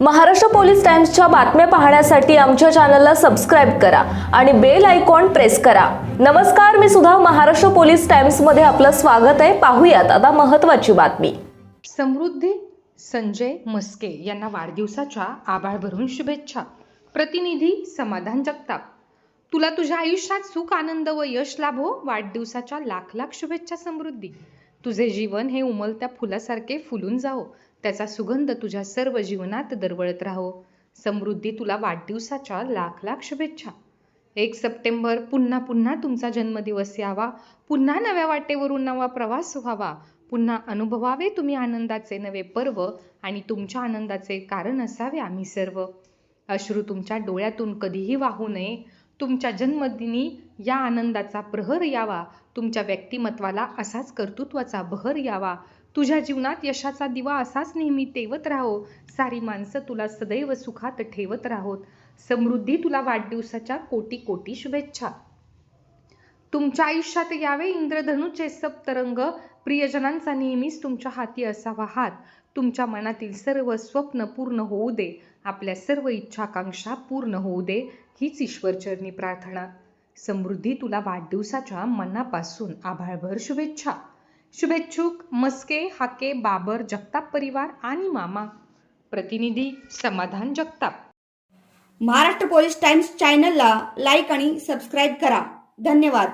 Maharashtra police टाइम्सच्या बातम्या पाहण्यासाठी आमच्या चॅनलला सबस्क्राईब करा आणि बेल आयकॉन प्रेस करा. नमस्कार मी सुद्धा महाराष्ट्र पोलीस टाइम्समध्ये आपलं स्वागत आहे. पाहूयात आता महत्वाची बातमी. समृद्धी संजय मस्के यांना वाढदिवसाच्या आभाळ भरून शुभेच्छा. प्रतिनिधी समाधान जगताप. तुला तुझ्या आयुष्यात सुख आनंद व यश लाभो. वाढदिवसाच्या लाख लाख शुभेच्छा समृद्धी. तुझे जीवन हे उमलत्या फुलासारखे फुलून जावो. त्याचा सुगंध तुझ्या सर्व जीवनात दरवळत राहो. समृद्धी तुला वाढदिवसाच्या लाख लाख शुभेच्छा. एक सप्टेंबर पुन्हा पुन्हा तुमचा जन्मदिवस यावा. पुन्हा नव्या वाटेवरून नवा प्रवास व्हावा. पुन्हा अनुभवावे तुम्ही आनंदाचे नवे पर्व आणि तुमच्या आनंदाचे कारण असावे आम्ही सर्व. अश्रू तुमच्या डोळ्यातून कधीही वाहू नये. तुमच्या जन्मदिनी या आनंदाचा प्रहर यावा. तुमच्या व्यक्तिमत्वाला असाच कर्तृत्वाचा बहर यावा. तुझ्या जीवनात यशाचा दिवा असाच नेहमी तेवत राहो. सारी माणसं तुला सदैव सुखात ठेवत राहोत. समृद्धी तुला वाढदिवसाच्या कोटी कोटी शुभेच्छा. तुमच्या आयुष्यात यावे इंद्रधनुचे सप्तरंग. प्रियजनांचा नेहमीच तुमच्या हाती असावा हात. तुमच्या मनातील सर्व स्वप्न पूर्ण होऊ दे. आपल्या सर्व इच्छाकांक्षा पूर्ण होऊ दे. हीच ईश्वरचरणी प्रार्थना. समृद्धी तुला वाढदिवसाच्या मनापासून आभाळभर शुभेच्छा. शुभेच्छुक मस्के हाके बाबर जगताप परिवार आणि मामा. प्रतिनिधी समाधान जगताप. महाराष्ट्र पोलीस टाइम्स चॅनलला लाईक आणि सबस्क्राईब करा. धन्यवाद.